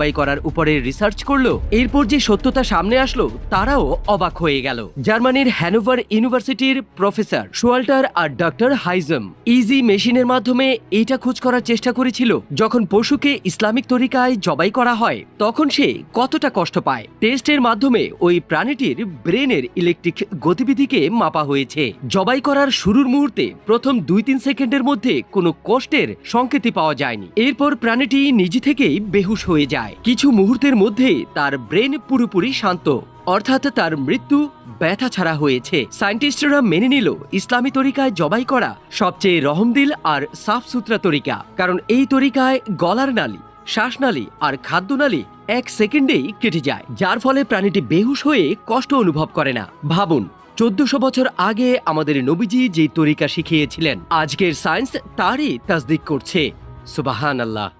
জবাই করার উপরে রিসার্চ করল, এরপর যে সত্যতা সামনে আসলো, তারাও অবাক হয়ে গেল। জার্মানির হ্যানোভার ইউনিভার্সিটির প্রফেসর শোয়াল্টার আর ডক্টর হাইজম ইজি মেশিনের মাধ্যমে এটা খোঁজ করার চেষ্টা করেছিল, যখন পশুকে ইসলামিক তরিকায় জবাই করা হয়, তখন সে কতটা কষ্ট পায়। টেস্টের মাধ্যমে ওই প্রাণীটির ব্রেনের ইলেকট্রিক গতিবিধিকে মাপা হয়েছে। জবাই করার শুরুর মুহূর্তে প্রথম দুই তিন সেকেন্ডের মধ্যে কোনো কষ্টের সংকেতই পাওয়া যায়নি। এরপর প্রাণীটি নিজে থেকেই বেহুশ হয়ে যায়। কিছু মুহূর্তের মধ্যে তার ব্রেন পুরোপুরি শান্ত। অর্থাৎ তার মৃত্যু ব্যথা ছাড়া হয়েছে। সায়েন্টিস্টরা মেনে নিল, ইসলামী তরিকায় জবাই করা সবচেয়ে রহমদিল আর সাফ সুতরা তরিকা। কারণ এই তরিকায় গলার নালী, শ্বাসনালী আর খাদ্যনালী এক সেকেন্ডেই কেটে যায়। যার ফলে প্রাণীটি বেহুশ হয়ে কষ্ট অনুভব করে না। ভাবুন, চোদ্দশো বছর আগে আমাদের নবীজি যে তরিকা শিখিয়েছিলেন, আজকের সায়েন্স তারই তাসদিক করছে। সুবাহান আল্লাহ